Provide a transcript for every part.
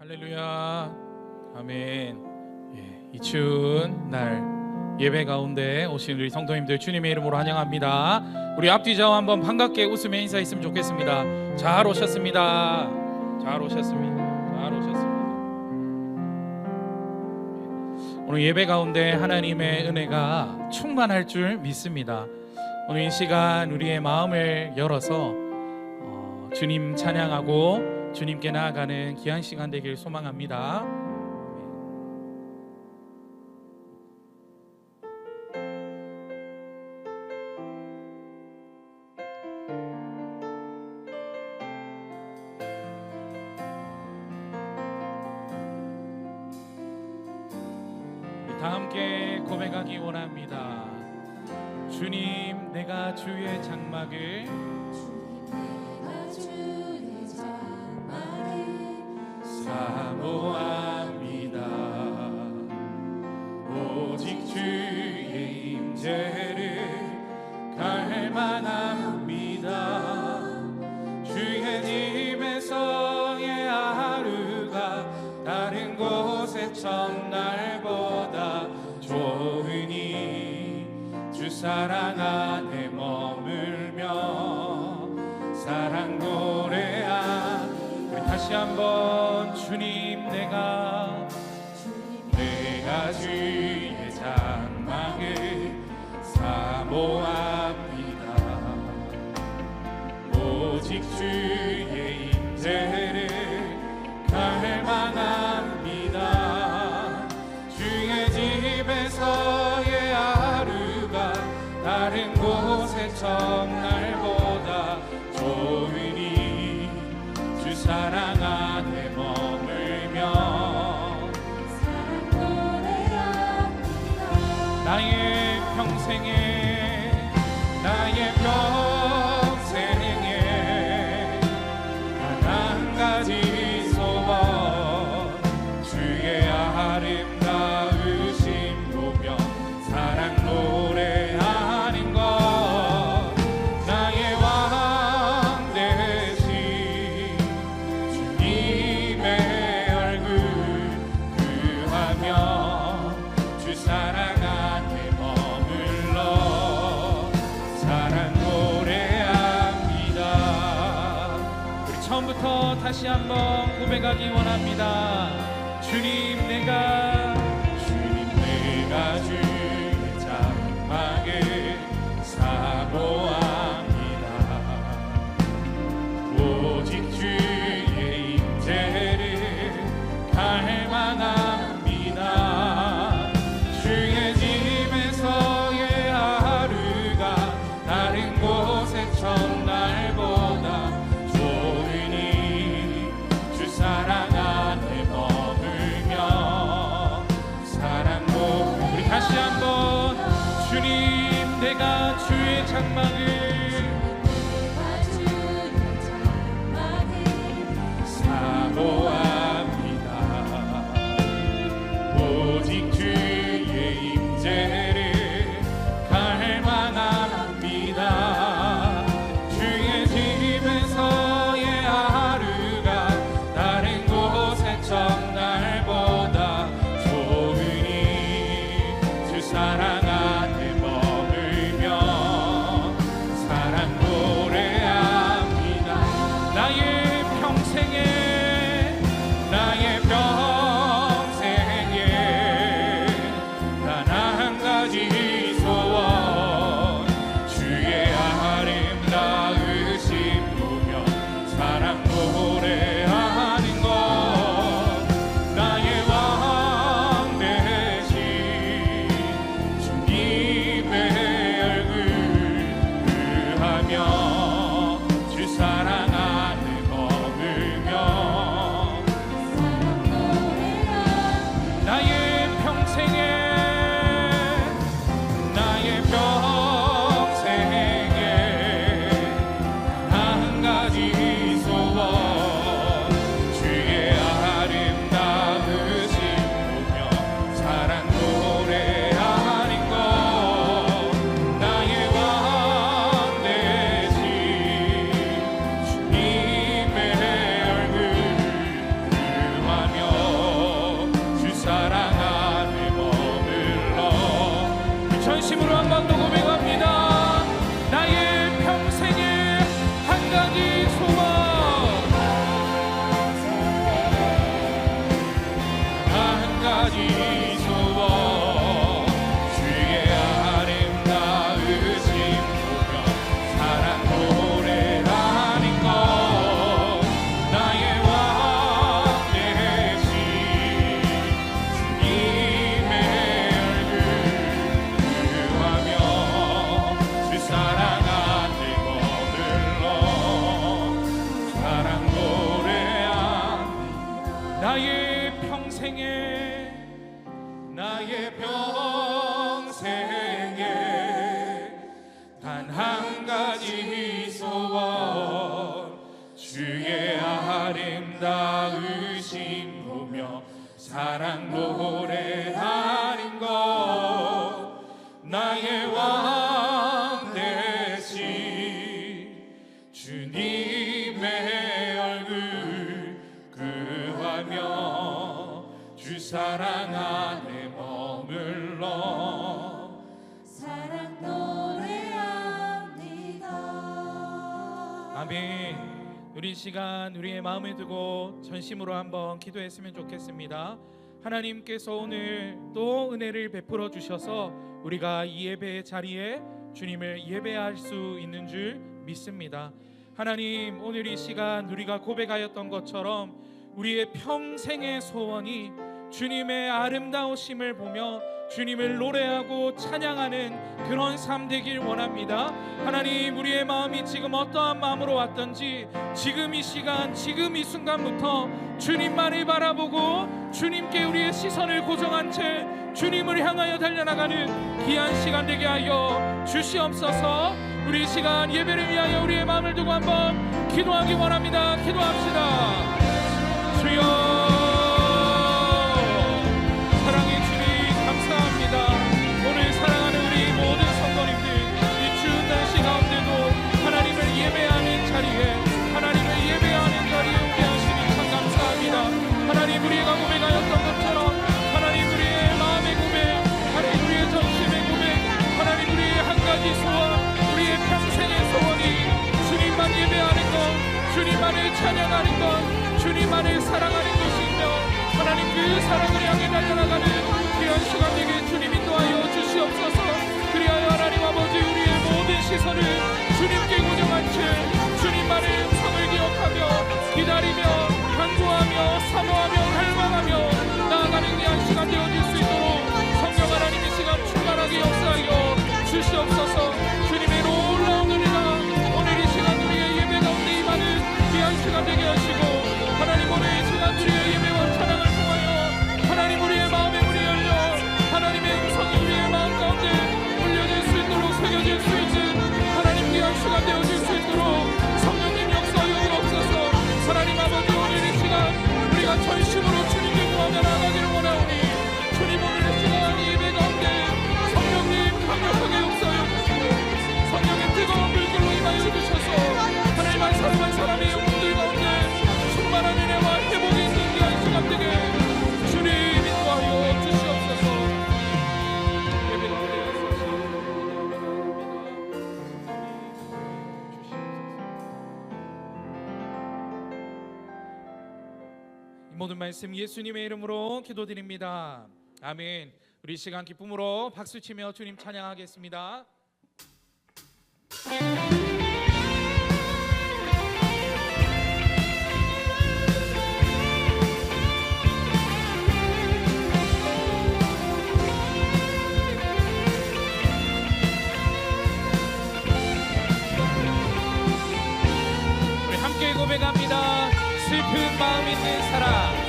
할렐루야. 아멘. 예, 이 추운 날 예배 가운데 오신 우리 성도님들 주님의 이름으로 환영합니다. 우리 앞뒤 좌우 한번 반갑게 웃으며 인사했으면 좋겠습니다. 잘 오셨습니다. 잘 오셨습니다. 잘 오셨습니다. 오늘 예배 가운데 하나님의 은혜가 충만할 줄 믿습니다. 오늘 이 시간 우리의 마음을 열어서 어, 주님 찬양하고 주님께 나아가는 귀한 시간 되길 소망합니다. 다 함께 고백하기 원합니다. 주님, 내가 주의 장막을 내가 주의 장막을 사랑 안에 머물며 사랑 노래하 우리 다시 한번 모합니다. 오직 주의 임재를 갈망합니다. 주의 집에서의 하루가 다른 곳의 첫날 한번 고백하기 원합니다. 주님 내가 주님 내가 주의 장막을 아멘. 우리 이 시간 우리의 마음에 두고 전심으로 한번 기도했으면 좋겠습니다. 하나님께서 오늘 또 은혜를 베풀어 주셔서 우리가 이 예배의 자리에 주님을 예배할 수 있는 줄 믿습니다. 하나님 오늘 이 시간 우리가 고백하였던 것처럼 우리의 평생의 소원이 주님의 아름다우심을 보며 주님을 노래하고 찬양하는 그런 삶 되길 원합니다. 하나님 우리의 마음이 지금 어떠한 마음으로 왔던지 지금 이 시간 지금 이 순간부터 주님만을 바라보고 주님께 우리의 시선을 고정한 채 주님을 향하여 달려나가는 귀한 시간 되게 하여 주시옵소서. 우리 이 시간 예배를 위하여 우리의 마음을 두고 한번 기도하기 원합니다. 기도합시다. 주여 주님만을 사랑하는 것이며 하나님 그 사랑을 향해 달려나가는 귀한 시간 되게 주님 인도하여 주시옵소서. 그리하여 하나님 아버지 우리의 모든 시선을 주님께 고정한 채 주님만의 음성을 기억하며 기다리며 간구하며 사모하며 갈망하며 나아가는 귀한 시간 되어질 수 있도록 성령 하나님 이 시간 충만하게 역사하여 주시옵소서 말씀 예수님의 이름으로 기도드립니다. 아멘. 우리 이 시간 기쁨으로 박수치며 주님 찬양하겠습니다. 고백합니다. 슬픈 마음 있는 사람,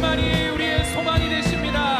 주님만이 우리의 소망이 되십니다.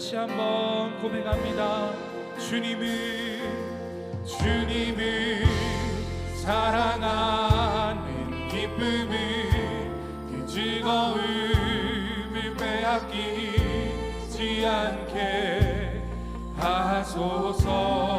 다시 한번 고백합니다. 주님은 주님을 사랑하는 기쁨을 그 즐거움을 빼앗기지 않게 하소서.